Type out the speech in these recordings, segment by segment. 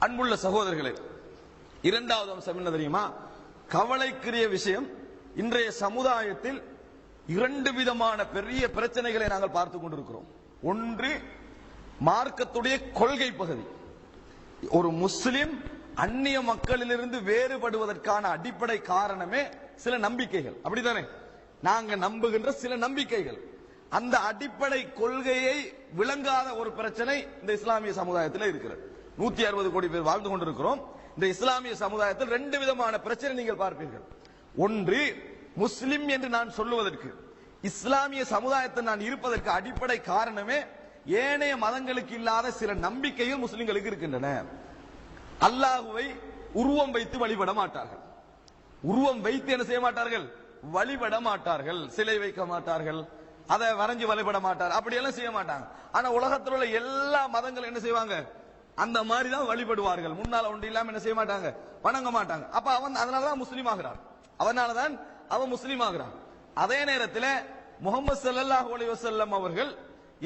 அன்புள்ள சகோதரர்களே இரண்டாவது அம்சம் என்ன தெரியுமா? கவலைக்குரிய விஷயம் இன்றைய சமுதாயத்தில் இரண்டு விதமான பெரிய பிரச்சனைகளை நாங்கள் பார்த்து கொண்டிருக்கிறோம். ஒன்று மார்க்கத்துடைய கொள்கை பகுதி. ஒரு முஸ்லிம் அந்நிய மக்களிலிருந்து வேறுபடுவதற்கான அடிப்படை காரணமே சில நம்பிக்கைகள். அப்படித்தானே? நாங்க நம்புகின்ற சில நம்பிக்கைகள். அந்த அடிப்படை கொள்கையை விளங்காத ஒரு பிரச்சனை இந்த இஸ்லாமிய சமுதாயத்தில் இருக்கிறது. நூத்தி அறுபது கோடி பேர் வாழ்ந்து கொண்டிருக்கிறோம். இந்த இஸ்லாமிய சமுதாயத்தில் ரெண்டு விதமான பிரச்சனை நீங்கள் பார்ப்பீர்கள். ஒன்று முஸ்லிம் என்று நான் சொல்லுவதற்கு. இஸ்லாமிய சமுதாயத்தில் நான் இருப்பதற்கு அடிப்படை காரணமே ஏனைய மதங்களுக்கு இல்லாத சில நம்பிக்கைகள் முஸ்லிம்களுக்கு இருக்கின்றன. அல்லாஹுவை உருவம் வைத்து வழிபட மாட்டார்கள். உருவம் வைத்து என்ன செய்ய மாட்டார்கள்? வழிபட மாட்டார்கள். சிலை வைக்க மாட்டார்கள். அதை வரைஞ்சு வழிபட மாட்டார். அப்படியெல்லாம் செய்ய மாட்டாங்க. ஆனா உலகத்தில் உள்ள எல்லா மதங்களும் என்ன செய்வாங்க? அந்த மாதிரி தான் வழிபடுவார்கள். முன்னால ஒன்று இல்லாம என்ன செய்ய மாட்டாங்க? வணங்க மாட்டாங்க. அப்ப அவன் அதனாலதான் முஸ்லீம் ஆகிறான். அவனாலதான் அவன் முஸ்லீம் ஆகிறான். அதே நேரத்தில் முகமது சல்லாஹ் அலைஹி அவர்கள்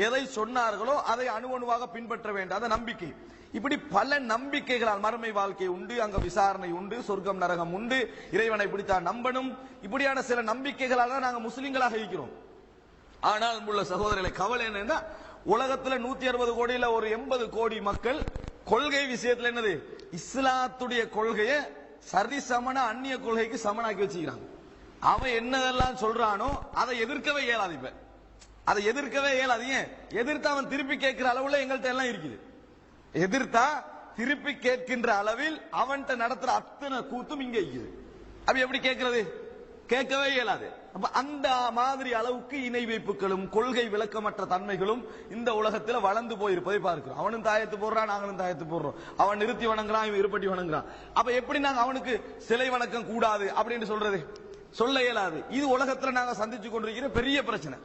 எதை சொன்னார்களோ அதை அணுவணுவாக பின்பற்ற வேண்டாத நம்பிக்கை. இப்படி பல நம்பிக்கைகளால் மறுமை வாழ்க்கை உண்டு அங்க விசாரணை உண்டு சொர்க்கம் நரகம் உண்டு இறைவனை பிடித்தா நம்பணும். இப்படியான சில நம்பிக்கைகளால் தான் நாங்கள் முஸ்லீம்களாக இருக்கிறோம். ஆனால் உள்ள சகோதரர்களை கவலை என்னன்னா உலகத்தில் நூத்தி அறுபது கோடியில் ஒரு எண்பது கோடி மக்கள் கொள்கை விஷயத்துல என்னது? இஸ்லாத்துடைய கொள்கையை சரிசமன அந்நிய கொள்கைக்கு சமனாக்கி வச்சுக்கிறாங்க. அவன் என்னதெல்லாம் சொல்றானோ அதை எதிர்க்கவே இயலாது இப்ப. அதை எதிர்க்கவே இயலாது. ஏன்? எதிர்த்து அவன் திருப்பி கேட்கிற அளவுல எங்கள்கிட்ட எல்லாம் இருக்குது. எதிர்த்தா திருப்பி கேட்கின்ற அளவில் அவன்கிட்ட நடத்துற அத்தனை கூத்தும் இங்க இருக்குது. அப்ப எப்படி கேட்கிறது? கேட்கவே இயலாது. அப்ப அந்த மாதிரி அளவுக்கு இணை வைப்புகளும் கொள்கை விளக்கமற்ற தன்மைகளும் இந்த உலகத்துல வளர்ந்து போயிருப்பதை பார்க்கிறோம். அவனும் தாயத்து போடுறான் நாங்களும் தாயத்து போடுறோம். அவன் நிறுத்தி வணங்குறான் இவன் இருப்பட்டி வணங்குறான். அப்ப எப்படி நாங்க அவனுக்கு சிலை வணக்கம் கூடாது அப்படின்னு சொல்றது? சொல்ல இயலாது. இது உலகத்துல நாங்க சந்திச்சு கொண்டிருக்கிற பெரிய பிரச்சனை.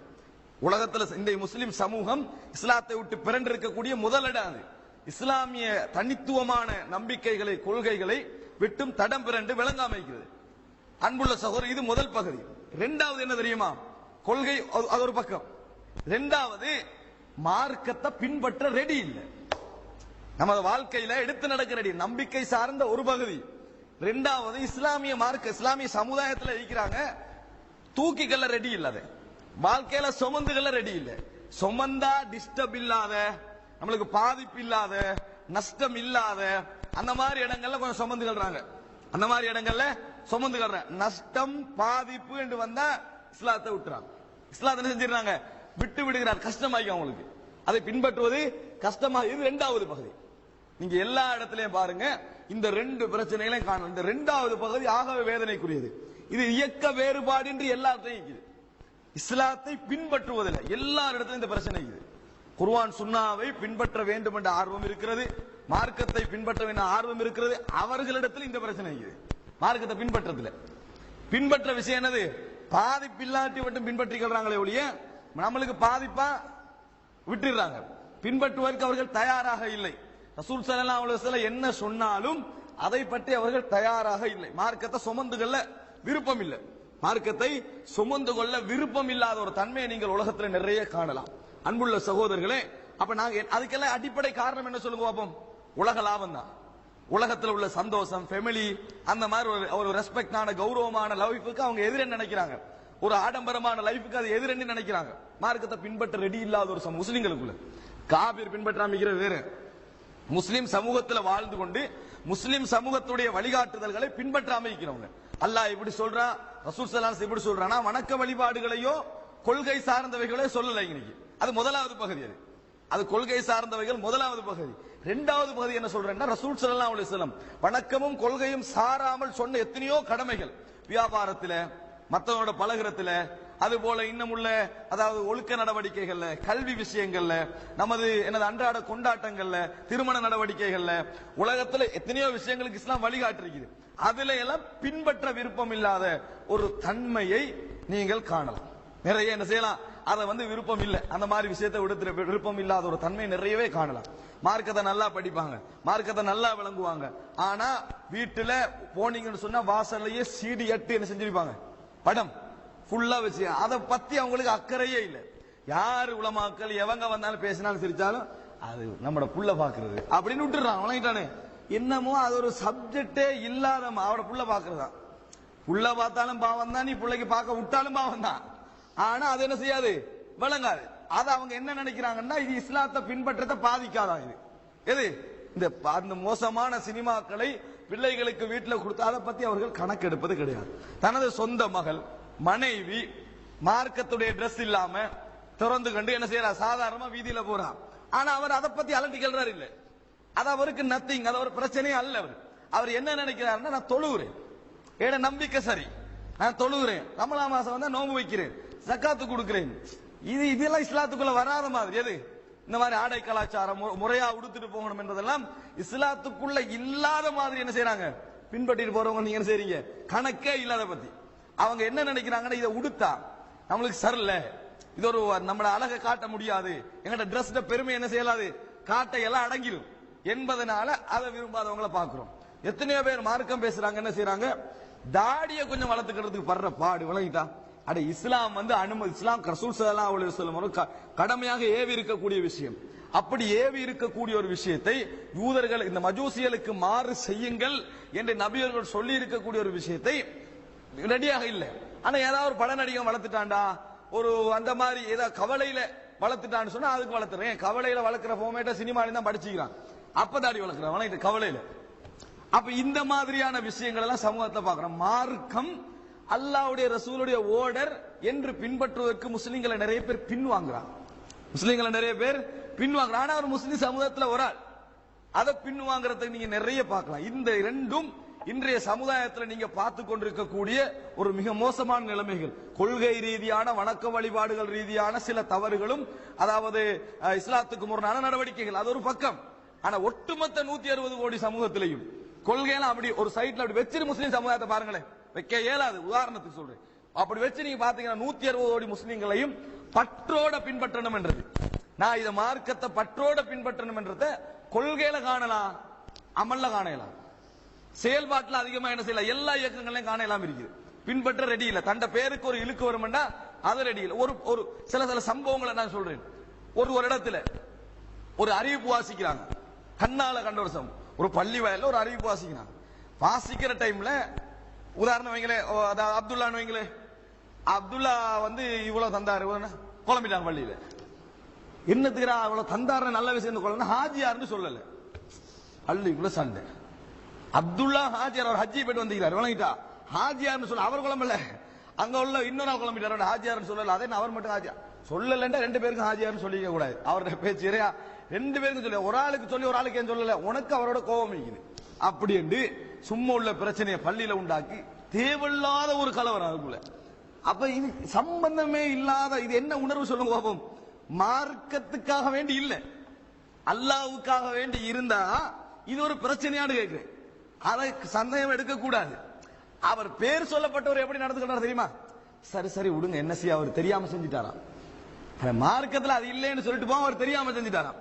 உலகத்துல இந்த முஸ்லிம் சமூகம் இஸ்லாத்தை விட்டு பிறண்டு இருக்கக்கூடிய முதலிடம் அது. இஸ்லாமிய தனித்துவமான நம்பிக்கைகளை கொள்கைகளை விட்டும் தடம் பிறண்டு விளங்காம இருக்கிறது. அன்புள்ள சகோதரர் இது முதல் பகுதி. ரெண்டாவது என்ன தெரியுமா? கொள்கை அது- அது ஒரு பக்கம். ரெண்டாவது மார்க்கத்தை பின்பற்ற ரெடி இல்லை. நமது வாழ்க்கையில எடுத்து நடக்க ரெடி நம்பிக்கை சார்ந்த ஒரு பகுதி. ரெண்டாவது இஸ்லாமிய மார்க்க இஸ்லாமிய சமுதாயத்தில் இருக்கிறாங்க தூக்கிக்கல்ல ரெடி இல்லாத வாழ்க்கையில சுமந்துகள்ல ரெடி இல்ல. சுமந்தா டிஸ்டர்ப் இல்லாத நம்மளுக்கு பாதிப்பு இல்லாத நஷ்டம் இல்லாத அந்த மாதிரி இடங்கள்ல கொஞ்சம் சுமந்துகள்றாங்க அந்த மாதிரி இடங்கள்ல சுமந்துகள்ற நஷ்டம் பாதிப்பு என்று வந்தா இஸ்லாத்தை விட்டுறாங்க. இஸ்லாத்தை என்ன செஞ்சிடறாங்க? விட்டு விடுகிறார். கஷ்டமாக்கி அவங்களுக்கு. அதை பின்பற்றுவது கஷ்டமா இது இரண்டாவது பகுதி. நீங்க எல்லா இடத்துலயும் பாருங்க இந்த ரெண்டு பிரச்சனைகளையும் காணும். இந்த ரெண்டாவது பகுதி ஆகவே வேதனைக்குரியது. இது இயக்க வேறுபாடு என்று எல்லாத்தையும் இருக்குது இஸ்லாத்தை பின்பற்றுவதில்லை. எல்லா இடத்துலயும் இந்த பிரச்சனை இருக்குது. குர்வான் சுண்ணாவை பின்பற்ற வேண்டும் என்ற ஆர்வம் இருக்கிறது. மார்க்கத்தை பின்பற்ற வேண்டும் ஆர்வம் இருக்கிறது. அவர்களிடத்தில் இந்த பிரச்சனை இருக்குது. மார்க்கத்தை பின்பற்றதுல பின்பற்ற விஷயம் என்னது? பாதிப்பில்லாட்டி மட்டும் பின்பற்றிக்கிறாங்களே ஒழிய நம்மளுக்கு பாதிப்பா விட்டுறாங்க பின்பற்றுவதற்கு அவர்கள் தயாராக இல்லை. ரசூல் ஸல்லல்லாஹு அலைஹி என்ன சொன்னாலும் அதை பற்றி அவர்கள் தயாராக இல்லை. மார்க்கத்தை சுமந்துகள்ல விருப்பம் இல்லை. மார்க்கத்தை சுமந்து கொள்ள விருப்பம் இல்லாத ஒரு தன்மையை நீங்கள் உலகத்தில் நிறைய காணலாம். அன்புள்ள சகோதரர்களே அப்ப நாங்க அதுக்கெல்லாம் அடிப்படை காரணம் என்ன சொல்லுங்க பாப்போம்? உலக லாபம் தான். உலகத்தில் உள்ள சந்தோஷம் ஃபெமிலி அந்த மாதிரி ஒரு ஒரு ரெஸ்பெக்டான கௌரவமான லைஃபுக்கு அவங்க எதிரென்னு நினைக்கிறாங்க? ஒரு ஆடம்பரமான லைஃபுக்கு அது எதிரென்னு நினைக்கிறாங்க? மார்க்கத்தை பின்பற்ற ரெடி இல்லாத ஒரு முஸ்லிம்களுக்குள்ள. காபீர் பின்பற்றாமிக்கிற வேறு. முஸ்லிம் சமூகத்தில் வாழ்ந்து கொண்டு முஸ்லிம் சமூகத்துடைய வழிகாட்டுதல்களை பின்பற்றாமிக்கிறவங்க அல்லாஹ் இப்படி சொல்றான் ரசூல் ஸல்லல்லாஹு எப்படி சொல்றானா வணக்க வழிபாடுகளையோ கொள்கை சார்ந்தவைகளோ சொல்லலை இன்னைக்கு. அது முதலாவது பகுதி அது. அது கொள்கை சார்ந்தவைகள் முதலாவது பகுதி. இரண்டாவது பகுதி என்ன சொல்றேன்னா ரசூல் சல்லா அலைஹி வஸல்லம் வணக்கமும் கொள்கையும் சாராமல் சொன்ன எத்தனையோ கடமைகள். வியாபாரத்தில் மற்றவனோட பழகுறதுல அது போல இன்னும் உள்ள அதாவது ஒழுக்க நடவடிக்கைகள்ல கல்வி விஷயங்கள்ல நமது எனது அன்றாட கொண்டாட்டங்கள்ல திருமண நடவடிக்கைகள்ல உலகத்துல எத்தனையோ விஷயங்களுக்கு இஸ்லாம் வழிகாட்டிருக்குது. அதுல எல்லாம் பின்பற்ற விருப்பம் இல்லாத ஒரு தன்மையை நீங்கள் காணலாம். நிறைய என்ன செய்யலாம்? அதை வந்து விருப்பம் இல்லை. அந்த மாதிரி விஷயத்தை விடுத்து விருப்பம் இல்லாத ஒரு தன்மை நிறையவே காணலாம். மார்க்கத்தை நல்லா படிப்பாங்க. மார்க்கத்தை நல்லா விளங்குவாங்க. ஆனா வீட்டுல போனீங்கன்னு சொன்னா வாசல்லையே சீடி எட்டு என்ன செஞ்சிருப்பாங்க? படம். ஃபுல்லா வச்சு அதை பத்தி அவங்களுக்கு அக்கறையே இல்லை. யாரு உலமாக்கள் எவங்க வந்தாலும் பேசினாலும் சிரிச்சாலும் அது நம்மட புள்ள பாக்குறது அப்படின்னு விட்டுறான் வணங்கிட்டானே என்னமோ அது ஒரு சப்ஜெக்டே இல்லாத அவட புள்ள பாக்குறதா புள்ள பார்த்தாலும் பாவம் தான் நீ பிள்ளைக்கு பார்க்க விட்டாலும் பாவம் தான். ஆனா அது என்ன செய்யாது? விளங்காது. அது அவங்க என்ன நினைக்கிறாங்கன்னா இது இஸ்லாத்தை பின்பற்றத பாதிக்காதான் இது. எது? இந்த அந்த மோசமான சினிமாக்களை பிள்ளைகளுக்கு வீட்டில் கொடுத்து அதை பத்தி அவர்கள் கணக்கெடுப்பது கிடையாது. தனது சொந்த மகள் மனைவி மார்க்கத்துடைய ட்ரெஸ் இல்லாம திறந்து கண்டு என்ன செய்யறா? சாதாரணமா வீதியில போறா. ஆனா அவர் அதை பத்தி அலட்டிக்கிறார் இல்ல. அது அவருக்கு நத்திங் அது ஒரு பிரச்சனையே அல்ல அவர். அவர் என்ன நினைக்கிறாருன்னா நான் தொழுகிறேன் ஏட நம்பிக்கை சரி. நான் தொழுகிறேன் ரமலா மாசம் வந்தா நோம்பு வைக்கிறேன். சக்காத்து கொடுக்கிறேன். இது இதெல்லாம் இஸ்லாத்துக்குள்ள வராத மாதிரி. எது? இந்த மாதிரி ஆடை கலாச்சாரம் மு- முறையா உடுத்துட்டு போகணும் என்பதெல்லாம் இஸ்லாத்துக்குள்ள இல்லாத மாதிரி என்ன செய்யறாங்க பின்பற்றிட்டு போறவங்க நீங்க என்ன செய்றீங்க? கணக்கே இல்லாத பத்தி. அவங்க என்ன நினைக்கிறாங்கன்னா இதை உடுத்தா? நம்மளுக்கு சரியில்ல. இது ஒரு நம்மள அழகை காட்ட முடியாது. எங்கட ட்ரெஸ்ட பெருமை என்ன செய்யலாது? காட்ட எல்லாம் அடங்கிடும் என்பதனால அதை விரும்பாதவங்களை பார்க்கிறோம். எத்தனையோ பேர் மார்க்கம் பேசுறாங்க என்ன செய்யறாங்க தாடியை கொஞ்சம் வளர்த்துக்கிறதுக்கு படுற பாடு விளங்கிட்டா? அட இஸ்லாம் வந்து அனுமதி இஸ்லாம் ரசூல் சல்லா அலி வஸல்லம் கடமையாக ஏவி இருக்கக்கூடிய விஷயம். அப்படி ஏவி இருக்கக்கூடிய ஒரு விஷயத்தை யூதர்கள் இந்த மஜூசியலுக்கு மாறு செய்யுங்கள் என்று நபியர்கள் சொல்லி இருக்கக்கூடிய ஒரு விஷயத்தை ரெடியாக இல்லை. ஆனா ஏதாவது ஒரு பட நடிகம் வளர்த்துட்டான்டா. ஒரு அந்த மாதிரி ஏதாவது கவலையில வளர்த்துட்டான்னு சொன்னா அதுக்கு வளர்த்துறேன். கவலையில வளர்க்குற போமேட்ட சினிமாலையும் தான் படிச்சுக்கிறான். அப்ப தாடி வளர்க்குறான். இது கவலையில அப்ப இந்த மாதிரியான விஷயங்கள் எல்லாம் சமூகத்தை பாக்குறோம் மார்க்கம் அல்லாஹ்வுடைய ரசூலுடைய ஓடர் என்று பின்பற்றுவதற்கு முஸ்லிம்களை நிறைய பேர் பின்வாங்குறாங்க முஸ்லிம்களை நிறைய பேர் பின்வாங்குறாங்க ஆனா ஒரு முஸ்லிம் சமூகத்துல ஒரு ஆள். அதை பின்வாங்குறதுக்கு நீங்க நிறைய பார்க்கலாம். இந்த ரெண்டும் இன்றைய சமுதாயத்துல நீங்க பார்த்து கொண்டிருக்கக்கூடிய ஒரு மிக மோசமான நிலைமைகள். கொள்கை ரீதியான வணக்க வழிபாடுகள் ரீதியான சில தவறுகளும் அதாவது இஸ்லாத்துக்கு முரணான நடவடிக்கைகள். அது ஒரு பக்கம். ஆனா ஒட்டுமொத்த நூத்தி அறுபது கோடி சமூகத்திலையும் கொள்கையெல்லாம் அப்படி ஒரு சைட்ல அப்படி வச்சிரு முஸ்லீம் சமுதாயத்தை பாருங்களேன். வைக்க இயலாது. உதாரணத்துக்கு சொல்றேன். அப்படி வச்சு நீங்க பாத்தீங்கன்னா நூத்தி அறுபது கோடி முஸ்லீம்களையும் பற்றோட பின்பற்றணும் என்றது. நான் இதை மார்க்கத்தை பற்றோட பின்பற்றணும் என்றத கொள்கையில காணலாம் அமல்ல காணலாம் செயல்பாட்டில் அதிகமா என்ன செய்யலாம் எல்லா இயக்கங்களையும் காணலாம் இருக்குது. பின்பற்ற ரெடி இல்ல. தண்ட பேருக்கு ஒரு இழுக்கு வரும்னா அது ரெடி இல்ல. ஒரு ஒரு சில சில சம்பவங்களை நான் சொல்றேன். ஒரு ஒரு இடத்துல ஒரு அறிவிப்பு வாசிக்கிறாங்க. கண்ணால கண்ட ஒரு சம்பவம். ஒரு பள்ளி வயல்ல ஒரு அறிவிப்பு வாசிக்கிறாங்க. வாசிக்கிற டைம்ல உதாரணம் வைங்களே ஓ, அதாவது அப்துல்லான்னு வைங்களே. அப்துல்லா வந்து இவ்வளவு தந்தாரு. இவ்வளவுன்னு குழம்பிட்டாங்க பள்ளியில. என்னத்துக்குறா அவ்வளவு தந்தாரு நல்ல விஷயம் குழந்தை? ஹாஜியாருன்னு சொல்லல. பள்ளிக்குள்ள சண்டை. அப்துல்லா ஹாஜியார் அவர் ஹஜ்ஜி போயிட்டு வந்திருக்காரு விளங்கிட்டா? ஹாஜியார்னு சொல்ல அவர் குழம்பல அங்க உள்ள இன்னொரு ஆள் குழம்பிட்டார். ஹாஜியார்னு சொல்லல. அதே அவர் மட்டும் ஹாஜியா சொல்லலன்டா ரெண்டு பேருக்கும் ஹாஜியார்னு சொல்லிக்க கூடாது. அவரோட பேச்சு இறையா? ரெண்டு பேருக்கும் சொல்லி ஒரு ஆளுக்கு சொல்லி ஒரு ஆளுக்கு ஏன் சொல்லல? உனக்கு அவரோட கோபம் இருக்குது. அப்படி என்று சும்மா உள்ள பிரச்சனையை பள்ளியில உண்டாக்கி தேவையில்லாத ஒரு கலவரம் அதுக்குள்ள. அப்ப இது சம்பந்தமே இல்லாத இது என்ன உணர்வு சொல்லுங்க கோபம்? மார்க்கத்துக்காக வேண்டி இல்லை. அல்லாவுக்காக வேண்டி இருந்தா இது ஒரு பிரச்சனையான்னு கேட்கிறேன். அதை சந்தேகம் எடுக்க கூடாது அவர் பேர் சொல்லப்பட்டவர் எப்படி நடந்துக்கிறார் தெரியுமா? சரி சரி விடுங்க. என்ன செய்ய அவர் தெரியாம செஞ்சுட்டாராம். மார்க்கத்தில் அது இல்லைன்னு சொல்லிட்டு போக அவர் தெரியாம செஞ்சுட்டாராம்.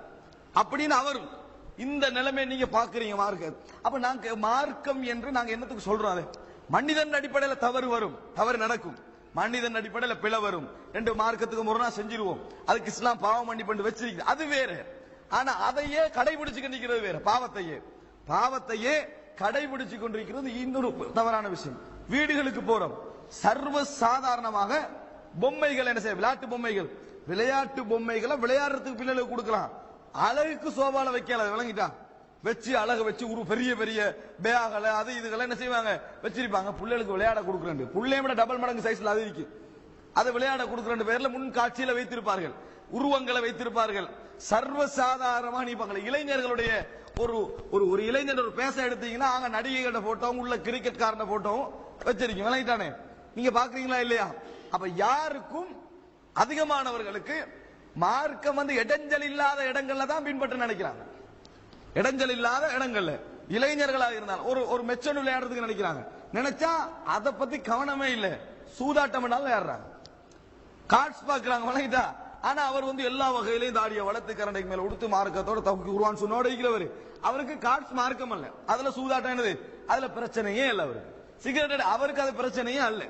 அப்படின்னு அவரும் இந்த நிலைமை நீங்க பாக்குறீங்க மார்க்க. அப்ப நாங்க மார்க்கம் என்று நாங்க என்னத்துக்கு சொல்றோம் மனிதன் அடிப்படையில தவறு வரும் தவறு நடக்கும். மனிதன் அடிப்படையில பிழை வரும். ரெண்டு மார்க்கத்துக்கு முரணா செஞ்சிருவோம். அதுக்கு இஸ்லாம் பாவம் மன்னிப்பு வச்சிருக்கு. அது வேற. ஆனா அதையே கடைபிடிச்சு நிக்கிறது வேற. பாவத்தையே. பாவத்தையே கடைபிடிச்சு கொண்டிருக்கிறது இன்னொரு தவறான விஷயம். வீடுகளுக்கு போறோம். சர்வ சாதாரணமாக பொம்மைகள் என்ன செய்ய விளையாட்டு பொம்மைகள். விளையாட்டு பொம்மைகளை விளையாடுறதுக்கு பிள்ளைகளுக்கு கொடுக்கலாம். அழகுக்கு சோபால வைக்கல விளங்கிட்டா. வச்சு அழகு வச்சு ஒரு பெரிய பெரிய பேகல அது இதுகளை என்ன செய்வாங்க? வச்சிருப்பாங்க. பிள்ளைகளுக்கு விளையாட கொடுக்குறேன் பிள்ளைய விட டபுள் மடங்கு சைஸ்ல அது இருக்கு. அதை விளையாட கொடுக்குற பேர்ல முன் காட்சியில வைத்திருப்பார்கள். உருவங்களை வைத்திருப்பார்கள். சர்வ நீ நீப்பாங்க இளைஞர்களுடைய ஒரு ஒரு ஒரு இளைஞர் ஒரு பேச எடுத்தீங்கன்னா அங்க நடிகைகளோட போட்டோவும் உள்ள கிரிக்கெட்காரன போட்டோவும் வச்சிருக்கீங்க. விளையாட்டானே நீங்க பாக்குறீங்களா இல்லையா? அப்ப யாருக்கும் அதிகமானவர்களுக்கு மார்க்கம் வந்து இடைஞ்சல் இல்லாத இடங்கள்ல தான் பின்பற்ற நினைக்கிறாங்க. இடைஞ்சல் இல்லாத இடங்கள்ல. இளைஞர்களாக இருந்தாலும் ஒரு ஒரு மெச்சன் விளையாடுறதுக்கு நினைக்கிறாங்க. நினைச்சா அதை பத்தி கவனமே இல்லை. சூதாட்டம் விளையாடுறாங்க. கார்ட்ஸ் பாக்குறாங்க வணங்கிட்டா ஆனா அவர் வந்து எல்லா வகையிலையும் தாடிய வளர்த்து கரண்டைக்கு மேல உடுத்து மார்க்கத்தோட தவுக்கி உருவான்னு சொன்னோட இருக்கிறவர். அவருக்கு கார்ட்ஸ் மார்க்கம் அல்ல. அதுல சூதாட்டம் என்னது? அதுல பிரச்சனையே இல்லை அவருக்கு சிகரெட் அவருக்கு அது பிரச்சனையே அல்ல.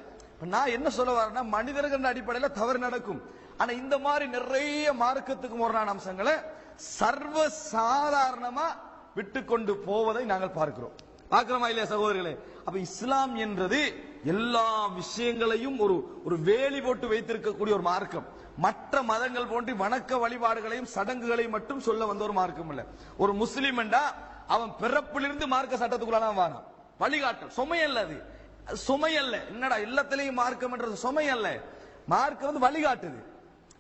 நான் என்ன சொல்ல வரேன்னா மனிதர்கள் அடிப்படையில தவறு நடக்கும். ஆனா இந்த மாதிரி நிறைய மார்க்கத்துக்கு முரணான அம்சங்களை சர்வ சாதாரணமா விட்டு கொண்டு போவதை நாங்கள் பார்க்கிறோம். பார்க்கிறோமா இல்லையா சகோதரர்களே அப்ப இஸ்லாம் என்றது எல்லா விஷயங்களையும் ஒரு ஒரு வேலி போட்டு வைத்திருக்கக்கூடிய ஒரு மார்க்கம். மற்ற மதங்கள் போன்று வணக்க வழிபாடுகளையும் சடங்குகளையும் மட்டும் சொல்ல வந்த ஒரு மார்க்கம் இல்ல. ஒரு முஸ்லீம் என்றா அவன் பிறப்பிலிருந்து மார்க்க சட்டத்துக்குள்ள வாரான். வழிகாட்டல். சுமை அல்ல அது. அது சுமை அல்ல என்னடா எல்லாத்திலையும் மார்க்கம் என்றது சுமை அல்ல மார்க்கம் வந்து வழிகாட்டுது.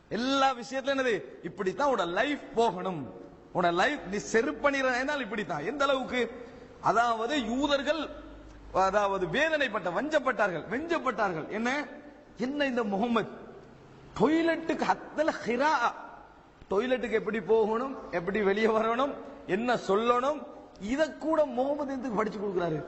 எல்லா விஷயத்துல என்னது? இப்படித்தான் உட லைஃப் போகணும். உன லைஃப் நீ செருப்பணிறால் இப்படித்தான். எந்த அளவுக்கு? அதாவது யூதர்கள் அதாவது வேதனைப்பட்ட வஞ்சப்பட்டார்கள். வெஞ்சப்பட்டார்கள். என்ன? என்ன இந்த முகமது டொய்லெட்டுக்கு அத்தல ஹிரா டொய்லெட்டுக்கு எப்படி போகணும்? எப்படி வெளியே வரணும்? என்ன சொல்லணும்? இத கூட முகமது எதுக்கு படிச்சு கொடுக்குறாரு?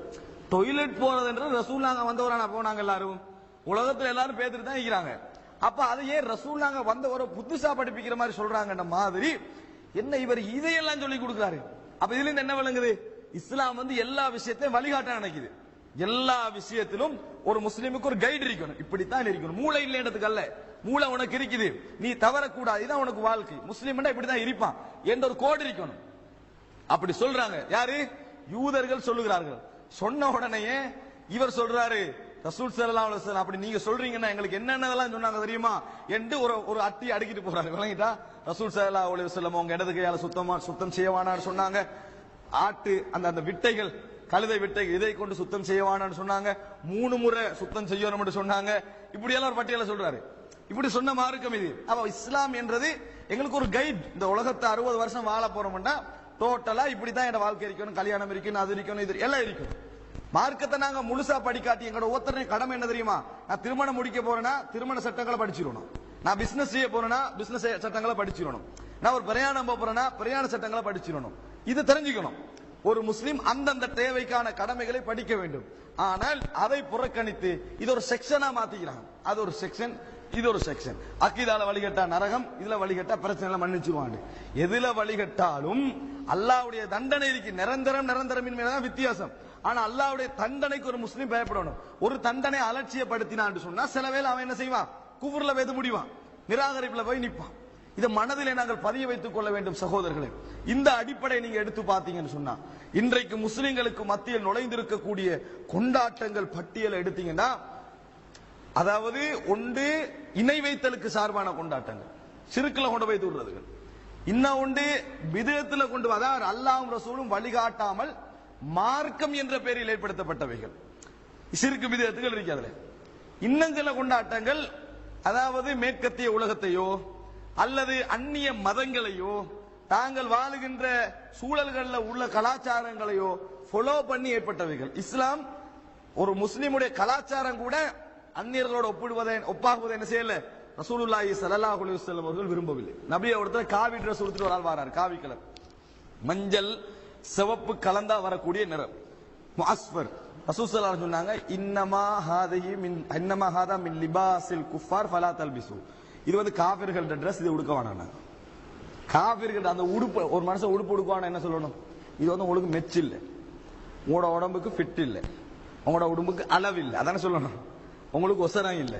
டொய்லெட் போறதுன்றது ரசூல்லாங்க வந்தவரான போனாங்க எல்லாரும். உலகத்துல எல்லாரும் பேத்துட்டு தான் இருக்கிறாங்க அப்ப அதை ஏன் ரசூல்லாங்க வந்தவரை புதுசா படிப்பிக்கிற மாதிரி சொல்றாங்கன்ற மாதிரி என்ன இவர் இதையெல்லாம் சொல்லி கொடுக்குறாரு? அப்ப இதுல இருந்து என்ன விளங்குது? இஸ்லாம் வந்து எல்லா விஷயத்தையும் வழிகாட்ட நினைக்குது. எல்லா விஷயத்திலும் ஒரு முஸ்லீமுக்கு ஒரு கைடு இருக்கணும். இப்படித்தான் இருக்கணும். மூளை இல்லைன்றதுக்கு அல்ல மூளை உனக்கு இருக்குது. நீ தவறக்கூடாது. இதான் உனக்கு வாழ்க்கை. முஸ்லீம் இப்படிதான் இருப்பான். என்ற ஒரு கோடு இருக்கணும். அப்படி சொல்றாங்க. யாரு? யூதர்கள் சொல்லுகிறார்கள். சொன்ன உடனேயே இவர் சொல்றாரு ரசூல் சல்லா அப்படி நீங்க சொல்றீங்கன்னா எங்களுக்கு என்னென்னதெல்லாம் சொன்னாங்க தெரியுமா? என்று ஒரு ஒரு அட்டி அடுக்கிட்டு போறாரு. விளங்கிட்டா? ரசூல் சல்லா அலுவலம் உங்க இடது கையால சுத்தமா சுத்தம் செய்யவானான்னு சொன்னாங்க. ஆட்டு அந்த அந்த விட்டைகள் கழுதை விட்டை இதை கொண்டு சுத்தம் செய்யவானு சொன்னாங்க. மூணு முறை சுத்தம் செய்யணும் சொன்னாங்க. இப்படி எல்லாம் ஒரு பட்டியல சொல்றாரு. இப்படி சொன்ன மார்க்கம் இது. அப்ப இஸ்லாம் என்றது எங்களுக்கு ஒரு கைட் இந்த உலகத்தை அறுபது வருஷம் வாழ போறோம்னா டோட்டலா இப்படிதான் என் வாழ்க்கை இருக்கணும். கல்யாணம் இருக்கணும் அது இருக்கணும் இது எல்லாம் இருக்கும் மார்க்கத்தை நாங்க முழுசா படிக்காட்டி எங்களோட ஒவ்வொருத்தரையும் கடமை என்ன தெரியுமா? நான் திருமணம் முடிக்க போறேன்னா திருமண சட்டங்களை படிச்சிடணும். நான் பிசினஸ் செய்ய போறேன்னா பிசினஸ் சட்டங்களை படிச்சிடணும். நான் ஒரு பிரயாணம் போறேன்னா பிரயாண சட்டங்களை படிச்சிடணும். இது தெரிஞ்சுக்கணும். ஒரு முஸ்லிம் அந்தந்த தேவைக்கான கடமைகளை படிக்க வேண்டும். ஆனால் அதை புறக்கணித்து இது ஒரு செக்ஷனா மாத்திக்கிறாங்க. அது ஒரு செக்ஷன் இது ஒரு செக்ஷன் அக்கிதால வழிகட்டா நரகம் இதுல வழிகட்டா பிரச்சனை மன்னிச்சுவாங்க எதுல வழிகட்டாலும் அல்லாவுடைய தண்டனைக்கு நிரந்தரம் நிரந்தரம் தான் வித்தியாசம். ஆனா அல்லாவுடைய தண்டனைக்கு ஒரு முஸ்லீம் பயப்படணும். ஒரு தண்டனை அலட்சியப்படுத்தினான்னு சொன்னா சில வேளை அவன் என்ன செய்வான்? குபுர்ல வெது முடிவான். நிராகரிப்புல போய் நிற்பான் இதை மனதிலே நாங்கள் பதிய வைத்துக் கொள்ள வேண்டும் சகோதரர்களே. இந்த அடிப்படை நீங்க எடுத்து பார்த்தீங்கன்னு சொன்னா இன்றைக்கு முஸ்லிம்களுக்கு மத்தியில் நுழைந்திருக்கக்கூடிய கொண்டாட்டங்கள் பட்டியலை எடுத்தீங்கன்னா அதாவது ஒன்று இணை வைத்தலுக்கு சார்பான கொண்டாட்டங்கள். சிறுக்குல கொண்டு போய் தூடுறதுகள் இன்னும் ஒன்று விதத்துல கொண்டு வந்தால் அதாவது ரசூலும் வழிகாட்டாமல் மார்க்கம் என்ற பெயரில் ஏற்படுத்தப்பட்டவைகள். சிறுக்கு விதத்துகள் இருக்கு இன்னும் சில கொண்டாட்டங்கள் அதாவது மேற்கத்திய உலகத்தையோ அல்லது அந்நிய மதங்களையோ தாங்கள் வாழுகின்ற சூழல்கள்ல உள்ள கலாச்சாரங்களையோ ஃபாலோ பண்ணி ஏற்பட்டவைகள். இஸ்லாம் ஒரு முஸ்லிமுடைய கலாச்சாரம் கூட அந்நியர்களோட ஒப்பிடுவதை ஒப்பாகுவதை என்ன செய்யல? ரசூலுல்லாஹி சல்லாஹ் அலைஹி அவர்கள் விரும்பவில்லை. நபி ஒருத்தர் காவி ட்ரெஸ் கொடுத்துட்டு ஒரு ஆள் வரார் காவி கலர் மஞ்சள் சிவப்பு கலந்தா வரக்கூடிய நிறம். முஅஸ்ஃபர். ரசூல் சொன்னாங்க இன்னமா ஹாதிஹி மின் இன்னமா ஹாதா மின் லிபாசில் குஃபார் ஃபலா தல்பிசு. இது வந்து காபிர்கள்ட ட்ரெஸ் இது உடுக்க வேணாம் காபிர்கள் அந்த உடுப்பு ஒரு மனுஷன் உடுப்பு உடுக்குவானா என்ன சொல்லணும்? இது வந்து உங்களுக்கு மெச்சு இல்லை. உங்களோட உடம்புக்கு ஃபிட் இல்லை. உங்களோட உடம்புக்கு அளவு இல்லை. அதானே சொல்லணும். உங்களுக்கு ஒசரம் இல்லை.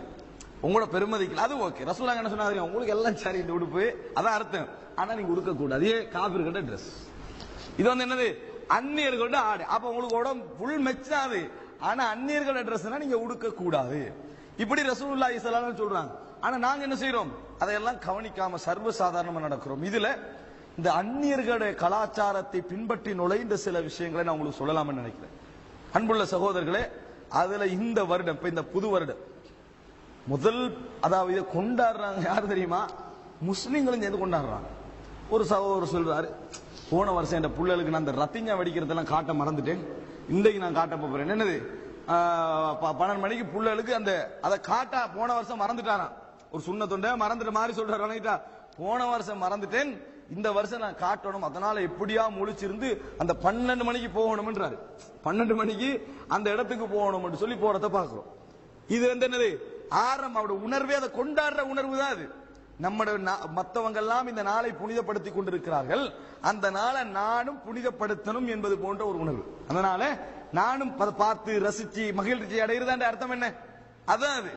உங்களோட பெருமதிக்கு அது ஓகே ரசூலாங்க என்ன சொன்னாங்க உங்களுக்கு எல்லாம் சரி இந்த உடுப்பு. அதான் அர்த்தம். ஆனா நீங்க உடுக்க கூடாது அதே காபிர்கள்ட ட்ரெஸ் இது வந்து என்னது? அந்நியர்களோட ஆடு. அப்ப உங்களுக்கு உடம்பு ஃபுல் மெச்சாது ஆனா அந்நியர்களோட ட்ரெஸ்னா நீங்க உடுக்க கூடாது இப்படி ரசூலுல்லாஹி ஸல்லல்லாஹு அலைஹி சொல்றாங்க. ஆனா நாங்க என்ன செய்யறோம் அதையெல்லாம் கவனிக்காம சர்வ சாதாரணமா நடக்கிறோம். இதுல இந்த அந்நியர்களுடைய கலாச்சாரத்தை பின்பற்றி நுழைந்த சில விஷயங்களை நான் உங்களுக்கு சொல்லலாம்னு நினைக்கிறேன். அன்புள்ள சகோதரர்களே அதுல இந்த வருடம் இப்ப இந்த புது வருடம். முதல் அதாவது இதை கொண்டாடுறாங்க யார் தெரியுமா? முஸ்லீம்களும் சேர்ந்து கொண்டாடுறாங்க. ஒரு சகோதரர் சொல்றாரு போன வருஷம் என் பிள்ளைகளுக்கு நான் அந்த ரத்திஞ்சா வெடிக்கிறதெல்லாம் காட்ட மறந்துட்டேன். இன்றைக்கு நான் காட்ட போறேன். என்னது? ப- பன்னெண்டு மணிக்கு பிள்ளைகளுக்கு அந்த அதை காட்ட போன வருஷம் மறந்துட்டாராம். ஒரு சுண்ண தொண்டை மறந்துட்ட மாதிரி சொல்றாரு. வணங்கிட்டா போன வருஷம் மறந்துட்டேன். இந்த வருஷம் நான் காட்டணும். அதனால எப்படியா முழிச்சிருந்து அந்த பன்னெண்டு மணிக்கு போகணும்ன்றாரு. பன்னெண்டு மணிக்கு அந்த இடத்துக்கு போகணும் சொல்லி போறத பாக்குறோம் இது வந்து என்னது? ஆரம்பம் அவட உணர்வே அதை கொண்டாடுற உணர்வு தான் அது. நம்முடைய நா- எல்லாம் இந்த நாளை புனிதப்படுத்தி கொண்டிருக்கிறார்கள். அந்த நாளை நானும் புனிதப்படுத்தணும் என்பது போன்ற ஒரு உணர்வு. அதனால நானும் பார்த்து ரசிச்சு மகிழ்ச்சி அடைகிறதான்ற அர்த்தம் என்ன? அதான் அது.